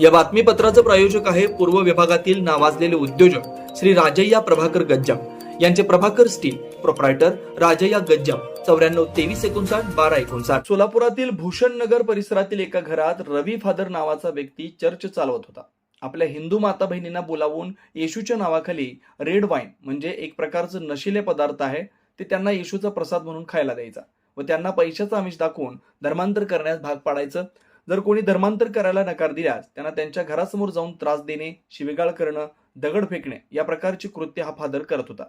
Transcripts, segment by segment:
या बातमीपत्राचं प्रायोजक आहे पूर्व विभागातील नावाजलेले उद्योजक श्री राजय्या प्रभाकर गज्जाम. यांचे प्रभाकर स्टील प्रोप्रायटर राजय्या गज्जाम. चौऱ्याण्णव तेवीस एकोणसाठ बारा एकोणसाठ. सोलापुरातील भूषण नगर परिसरातील एका घरात रवी फादर नावाचा व्यक्ती चर्च चालवत होता. आपल्या हिंदू माता बहिणींना बोलावून येशूच्या नावाखाली रेड वाईन म्हणजे एक प्रकारचं नशिले पदार्थ आहे ते त्यांना येशूचा प्रसाद म्हणून खायला द्यायचा व त्यांना पैशाचा आमिष दाखवून धर्मांतर करण्यास भाग पाडायचं जर कोणी धर्मांतर करायला नकार दिल्यास त्यांना त्यांच्या घरासमोर जाऊन त्रास देणे शिवेगाळ करणं दगड फेकणे या प्रकारची कृत्य हा फादर करत होता.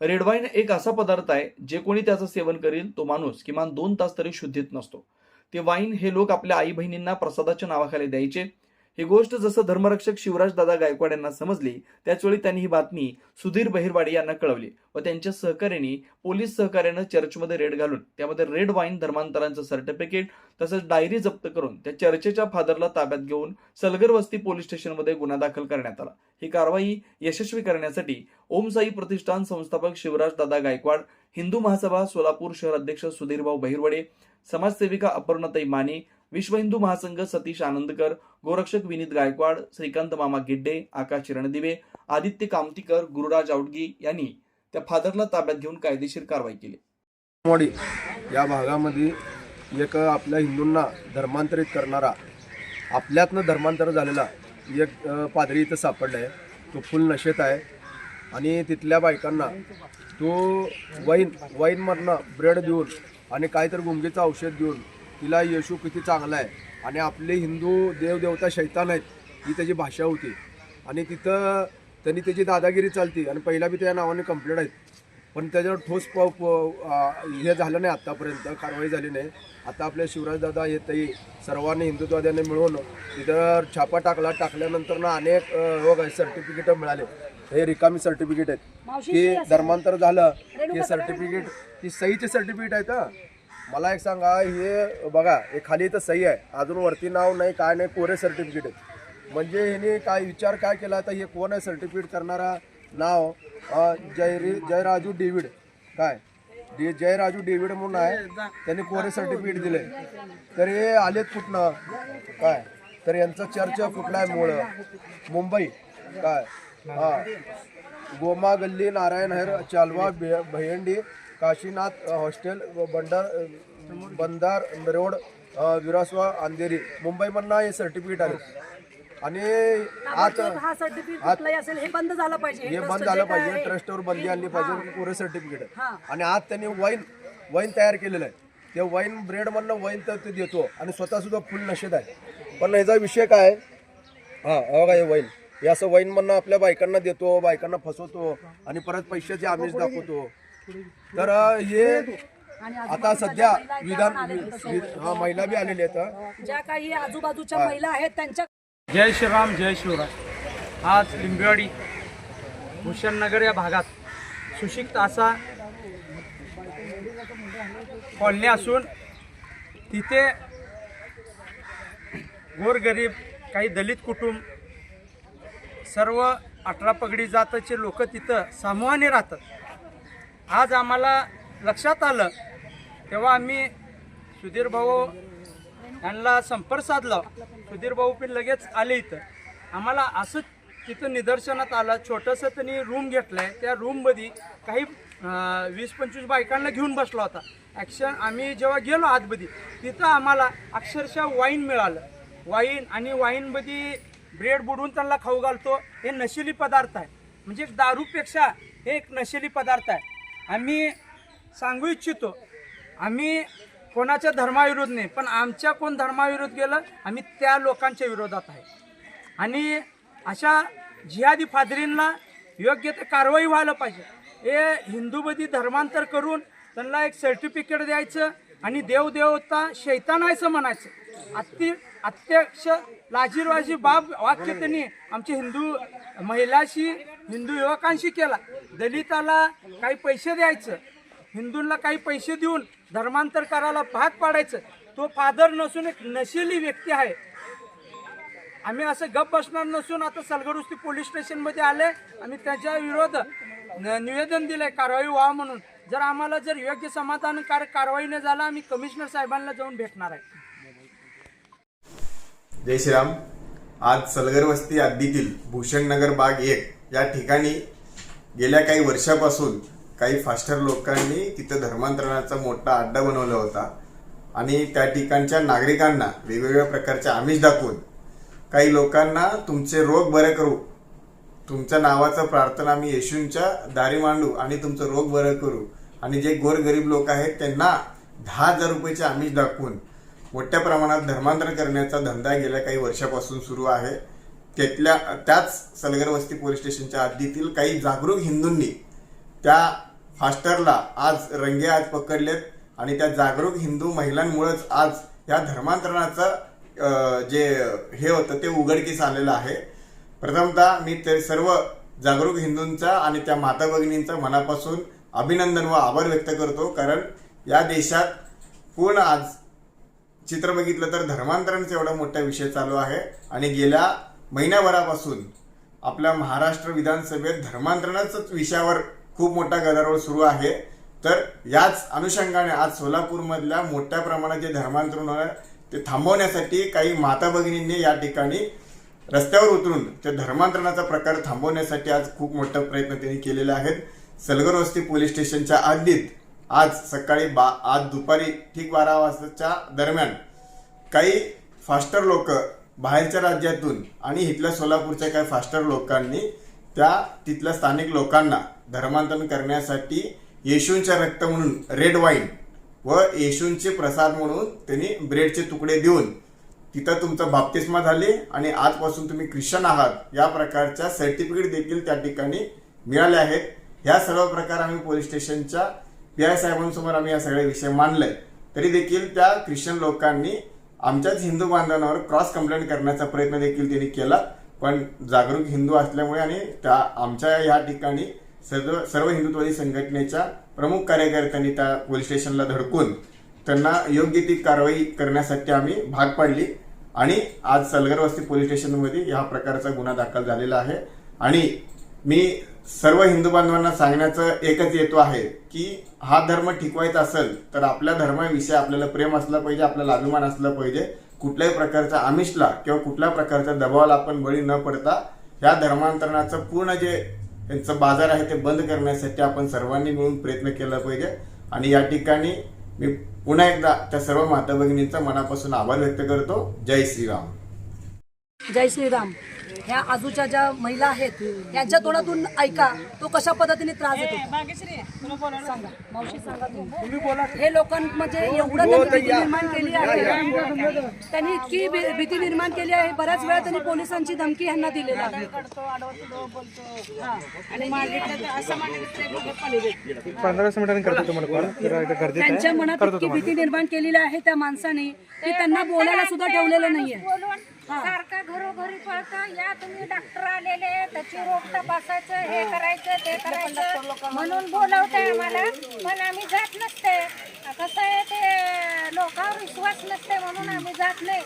रेड वाईन एक असा पदार्थ आहे जे कोणी त्याचं सेवन करील तो माणूस किमान दोन तास तरी शुद्धीत नसतो. ते वाईन हे लोक आपल्या आई बहिणींना प्रसादाच्या नावाखाली द्यायचे ही गोष्ट जसं धर्मरक्षक शिवराज दादा गायकवाड यांना समजली त्याचवेळी त्यांनी ही बातमी सुधीर बहिरवाडी यांना कळवली व त्यांच्या सहकार्याने पोलीस सहकार्यानं चर्चमध्ये रेड घालून त्यामध्ये रेड वाईन धर्मांतरांचं सर्टिफिकेट तसंच डायरी जप्त करून त्या चर्चेच्या फादरला ताब्यात घेऊन सलगर वस्ती पोलीस स्टेशनमध्ये गुन्हा दाखल करण्यात आला. ही कारवाई यशस्वी करण्यासाठी ओम साई प्रतिष्ठान संस्थापक शिवराज दादा गायकवाड हिंदू महासभा सोलापूर शहर अध्यक्ष सुधीरभाऊ बहिरवडे समाजसेविका अपर्णाताई माने विश्व हिंदू महासंघ सतीश आनंदकर गोरक्षक विनीत गायकवाड श्रीकांत मामा गिड्डे आकाश रणदिवे आदित्य कामतीकर गुरुराज आवडगी यांनी त्या फादरला ताब्यात घेऊन कायदेशीर कारवाई केली. वाडी या भागामध्ये एक आपल्या हिंदूंना धर्मांतरित करणारा आपल्यातनं धर्मांतर झालेला एक पादरी इथं सापडला आहे तो फुल नशेत आहे आणि तिथल्या बायकांना तो वाईन वाईनमधनं ब्रेड देऊन आणि काहीतरी गुंगीचं औषध देऊन तिला येशू किती चांगला आहे. आणि आपले हिंदू देवदेवता शैतान आहेत ही त्याची भाषा होती. आणि तिथं त्यांनी त्याची दादागिरी चालती आणि पहिला बी त्या नावाने कंप्लेंट आहेत. पण त्याच्यावर ठोस प हे झालं नाही आत्तापर्यंत कारवाई झाली नाही. आता आपल्या शिवराजदादा हे ताई सर्वांनी हिंदुत्वाद्यांनी मिळून तिथं छापा टाकला टाकल्यानंतर ना अनेक सर्टिफिकेट मिळाले. हे रिकामी सर्टिफिकेट आहेत. की धर्मांतर झालं हे सर्टिफिकेट ही सहीचे सर्टिफिकेट आहेत. मला एक सांगा हे बघा हे खाली इथं सही आहे. अजून वरती नाव नाही काय नाही कोरे सर्टिफिकेट आहे म्हणजे ह्याने काय विचार काय केला तर हे कोण आहे सर्टिफिकेट करणारा? नाव? जयरी जयराजू डेव्हिड. काय? डे जयराजू डेव्हिड म्हणून आहे. त्यांनी कोरे सर्टिफिकेट दिले तर हे आलेत कुठनं? काय? तर यांचं चर्च कुठला आहे मुळं मुंबई. काय? हां. गोमा गल्ली नारायण हर चालवा भे- भयंडी काशीनाथ हॉस्टेल व बंडार बंदार रोड विरासवा अंधेरी. मुंबईमधनं हे सर्टिफिकेट आले. आणि आता हा सर्टिफिकेट कुठलाही असेल हे बंद झालं पाहिजे. हे बंद झालं पाहिजे. ट्रस्टवर बंदी आणली पाहिजे. पुरे सर्टिफिकेट. आणि आज त्यांनी वाईन वाईन तयार केलेलं आहे. ते वाईन ब्रेड मधनं वाईन तर ते देतो. आणि स्वतः सुद्धा फुल नशेत आहे. पण ह्याचा विषय काय हा हो का हे वाईन हे असं वाईन मधनं आपल्या बायकांना देतो बायकांना फसवतो आणि परत पैशाचे आमिष दाखवतो. तर हे आणि आता सध्या विधान हा महिला बी आलेल्या आहेत. ज्या काही आजूबाजूच्या महिला आहेत त्यांच्या जय श्रीराम जय शिवराय. आज लिंबेवाडी भूषणनगर या भागात सुशिक्त असा कॉलनी असून तिथे गोरगरीब काही दलित कुटुंब सर्व अठरा पगडी जाताचे लोक तिथं समूहाने राहतात. आज आम्हाला लक्षात आलं तेव्हा आम्ही सुधीर भाऊ यांना संपर्क साधला. सुधीर भाऊ पण लगेच आले इथं. आम्हाला असं तिथं निदर्शनात आलं छोटंसं त्यांनी रूम घेतलं आहे त्या रूममध्ये काही वीस पंचवीस बायकांना घेऊन बसला होता. ॲक्शन आम्ही जेव्हा गेलो आतमध्ये तिथं आम्हाला अक्षरशः वाईन मिळालं. वाईन आणि वाईनमध्ये ब्रेड बुडवून त्यांना खाऊ घालतो हे नशिली पदार्थ आहे. म्हणजे दारूपेक्षा हे एक नशिली पदार्थ आहे. आम्ही सांगू इच्छितो आम्ही कोणाच्या धर्माविरोध नाही पण आमच्या कोण धर्माविरोध गेलं आम्ही त्या लोकांच्या विरोधात आहे. आणि अशा जिहादी फादरींना योग्य ते कारवाई व्हायला पाहिजे. हे हिंदूमध्ये धर्मांतर करून त्यांना एक सर्टिफिकेट द्यायचं आणि देवदेवता शैतानायचं म्हणायचं. अति अत्यक्ष लाजीरवाजी बाब वाक्य त्यांनी आमच्या हिंदू महिलाशी हिंदू युवकांशी केला. दलिताला काही पैसे द्यायचं. हिंदूंना काही पैसे देऊन धर्मांतर करायला भाग पाडायचं. तो फादर नसून एक नशिली व्यक्ती आहे. आम्ही असं गप बसणार नसून आता सलगरुस्ती पोलीस स्टेशनमध्ये आले. आम्ही त्याच्या विरोध निवेदन दिलंय कारवाई व्हावं म्हणून. जर आम्हाला जर योग्य समाधानकारक कारवाई न झाला आम्ही कमिशनर साहेबांना जाऊन भेटणार आहे. जय श्रीराम. आज सलगर वस्ती हद्दीतील भूषणनगर बाग एक या ठिकाणी गेल्या काही वर्षापासून काही फास्टर लोकांनी तिथं धर्मांतरणाचा मोठा अड्डा बनवला होता. आणि त्या ठिकाणच्या नागरिकांना वेगवेगळ्या प्रकारचे आमिष दाखवून काही लोकांना तुमचे रोग बरे करू तुमच्या नावाचं प्रार्थना आम्ही येशूंच्या दारी मांडू आणि तुमचं रोग बरं करू. आणि जे गोरगरीब लोक आहेत त्यांना दहा हजार रुपयाचे आमिष दाखवून मोठ्या प्रमाणात धर्मांतर करण्याचा धंदा गेल्या काही वर्षापासून सुरू आहे. त्यातल्या त्याच सलगर वस्ती पोलीस स्टेशनच्या हद्दीतील काही जागरूक हिंदूंनी त्या फास्टरला आज रंगे आज पकडलेत आणि त्या जागरूक हिंदू महिलांमुळेच आज या धर्मांतरणाचं जे हे होतं ते उघडकीस आलेलं आहे. प्रथमतः मी ते सर्व जागरूक हिंदूंचा आणि त्या माता भगिनींचा मनापासून अभिनंदन व आभार व्यक्त करतो. कारण या देशात पूर्ण आज चित्र बघितलं तर धर्मांतरणचा एवढा मोठा विषय चालू आहे. आणि गेल्या महिन्याभरापासून आपल्या महाराष्ट्र विधानसभेत धर्मांतरणाच्याच विषयावर खूप मोठा गदारोळ सुरू आहे. तर याच अनुषंगाने आज सोलापूरमधल्या मोठ्या प्रमाणात जे धर्मांतरण होणार ते थांबवण्यासाठी काही माता भगिनींनी या ठिकाणी रस्त्यावर उतरून त्या धर्मांतरणाचा प्रकार थांबवण्यासाठी आज खूप मोठा प्रयत्न त्यांनी केलेले आहेत सलगर वस्ती पोलीस स्टेशनच्या हद्दीत आज सकाळी बा आज दुपारी ठीक बारा वाजताच्या दरम्यान काही फास्टर लोक बाहेरच्या राज्यातून आणि इथल्या सोलापूरच्या काही फास्टर लोकांनी त्या तिथल्या स्थानिक लोकांना धर्मांतरण करण्यासाठी येशूंच्या रक्त म्हणून रेड वाईन व येशूंचे प्रसाद म्हणून त्यांनी ब्रेडचे तुकडे देऊन तिथं तुमचं बाप्तिस्मा झाले आणि आजपासून तुम्ही ख्रिश्चन आहात. या प्रकारच्या सर्टिफिकेट देखील त्या ठिकाणी मिळाले आहेत. ह्या सर्व प्रकार आम्ही पोलीस स्टेशनच्या पी आय साहेबांसमोर आम्ही या सगळे विषय मांडले तरी देखील त्या ख्रिश्चन लोकांनी आमच्याच हिंदू बांधवांवर क्रॉस कंप्लेंट करण्याचा प्रयत्न देखील त्यांनी केला. पण जागरूक हिंदू असल्यामुळे आणि त्या आमच्या या ठिकाणी सर्व सर्व हिंदुत्ववादी संघटनेच्या प्रमुख कार्यकर्त्यांनी त्या पोलीस स्टेशनला धडकून त्यांना योग्य ती कारवाई करण्यासाठी आम्ही भाग पाडली. आणि आज सलगर वस्ती पोलीस स्टेशनमध्ये ह्या प्रकारचा गुन्हा दाखल झालेला आहे. आणि मी सर्व हिंदू बांधवांना सांगण्याचं एकच येतो आहे की हा धर्म टिकवायचा असेल तर आपल्या धर्माविषयी आपल्याला प्रेम असलं पाहिजे आपल्याला अभिमान असलं पाहिजे. कुठल्याही प्रकारच्या आमिषला किंवा कुठल्या प्रकारच्या दबावाला आपण बळी न पडता या धर्मांतरणाचं पूर्ण जे त्यांचं बाजार आहे ते बंद करण्यासाठी आपण सर्वांनी मिळून प्रयत्न केला पाहिजे. आणि या ठिकाणी मी पुन्हा एकदा त्या सर्व माता भगिनींचा मनापासून आभार व्यक्त करतो. जय श्रीराम. जय श्रीराम. ह्या आजूच्या ज्या महिला आहेत त्यांच्या तोंडातून ऐका तो कशा पद्धतीने त्रास देतो? सांगा. मावशी सांगा तुम्ही हे लोकांना म्हणजे एवढं त्यांनी भीती निर्माण केली आहे. त्यांनी इतकी भी- भीती निर्माण केली आहे. बऱ्याच वेळा त्यांनी पोलिसांची धमकी ह्यांना दिलेली आहे. त्यांच्या मनात इतकी भीती निर्माण केलेली आहे त्या माणसाने की त्यांना बोलायला सुद्धा ठेवलेलं नाहीये. बोलून सारखं घरोघरी पळतं. या तुम्ही डॉक्टर आलेले त्याची रोग तपासायचं हे करायचं ते करायचं. म्हणून बोलवतंय आम्हाला पण आम्ही जात नसते. कसं आहे ते लोकांवर विश्वास नसते म्हणून आम्ही जात नाही.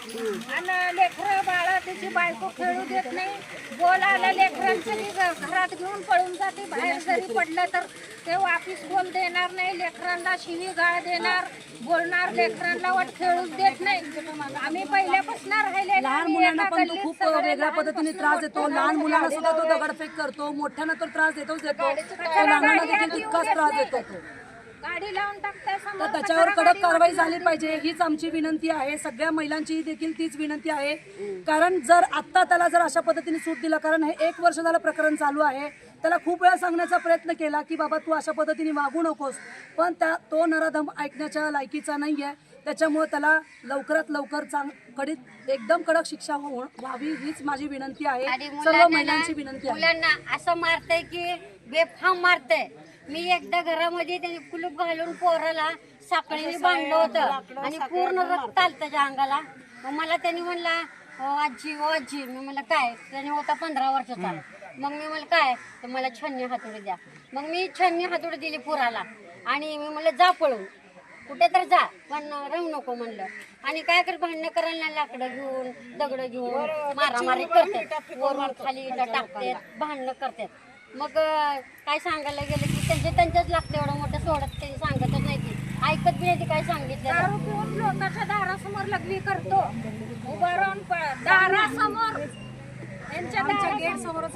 आणि लेकरं बाळा तिची बायको खेळू देत नाही. बोल आलं लेकरांचं घ- घरात घेऊन पळून जाते. बाहेर जरी पडलं तर ते वापिस बोल देणार नाही. लेकरांना शिवी गाळ देणार. बोलणार लेकरांना वाट खेळूच देत नाही. आम्ही पहिल्यापासून राहिले लहान मुलांना पण तो खूप वेगळ्या पद्धतीने त्रास देतो. लहान मुलांना सुद्धा तो दगडफेक करतो. मोठ्यांना तर त्रास देतोच देतो. लहानांना देखील तितकाच त्रास देतो तो. गाडी लावून टाकताय तर त्याच्यावर कडक कारवाई झाली पाहिजे. हीच आमची विनंती आहे. सगळ्या महिलांची देखील तीच विनंती आहे. कारण जर आत्ता त्याला जर अशा पद्धतीने सूट दिला कारण हे एक वर्ष झालं प्रकरण चालू आहे. त्याला खूप वेळा सांगण्याचा प्रयत्न केला की बाबा तू अशा पद्धतीने वागू नकोस. पण त्या तो नराधम ऐकण्याच्या लायकीचा नाही आहे त्याच्यामुळे त्याला लवकरात लवकर चांग कडीत एकदम कडक शिक्षा हो- व्हावी हीच माझी विनंती आणि आहे सर्व मुलांना महिलांची विनंती आहे. मुलांना असं मारतंय की बेफाम मारतंय. मी एकदा घरामध्ये त्याने कुलूप घालून पोराला साखळीने बांधलं होतं. आणि पूर्ण रक्त आलं त्याच्या अंगाला. मग मला त्यांनी म्हणला "ओ आजी ओ आजी. मी म्हणलं काय? त्याने होता पंधरा वर्षाचा. मग मी म्हणलं काय? तर मला छन्नी हातोडी द्या. मग मी छन्नी हातोडी दिली पोराला. आणि मी म्हणलं जा पळून. कुठे तर जा पण राहू नको म्हणलं. आणि काय कर भांडणं करायला लाकडं घेऊन दगड घेऊन मारामारी करतात. वरून खाली टाकतात भांडणं करतात. मग काय सांगायला गेलं की त्यांचे त्यांच्याच लागतं एवढं मोठं सोडत ते सांगतच नाही ती. ऐकत बी नाही काय सांगितलं लोकांच्या दारासमोर लग्नी करतो. उभा राहून दारासमोर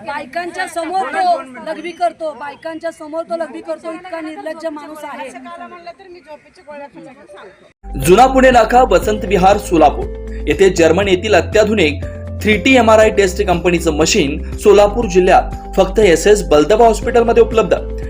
बायकांच्या समोर तो लघवी करतो बायकांच्या समोर तो लघवी करतो इतका निर्लज्ज माणूस आहे. जुना पुणे नाका वसंत विहार सोलापूर. येथे जर्मन येथील अत्याधुनिक three T M R I test कंपनीचं मशीन सोलापूर जिल्ह्यात फक्त एस एस बलदबा हॉस्पिटलमध्ये उपलब्ध.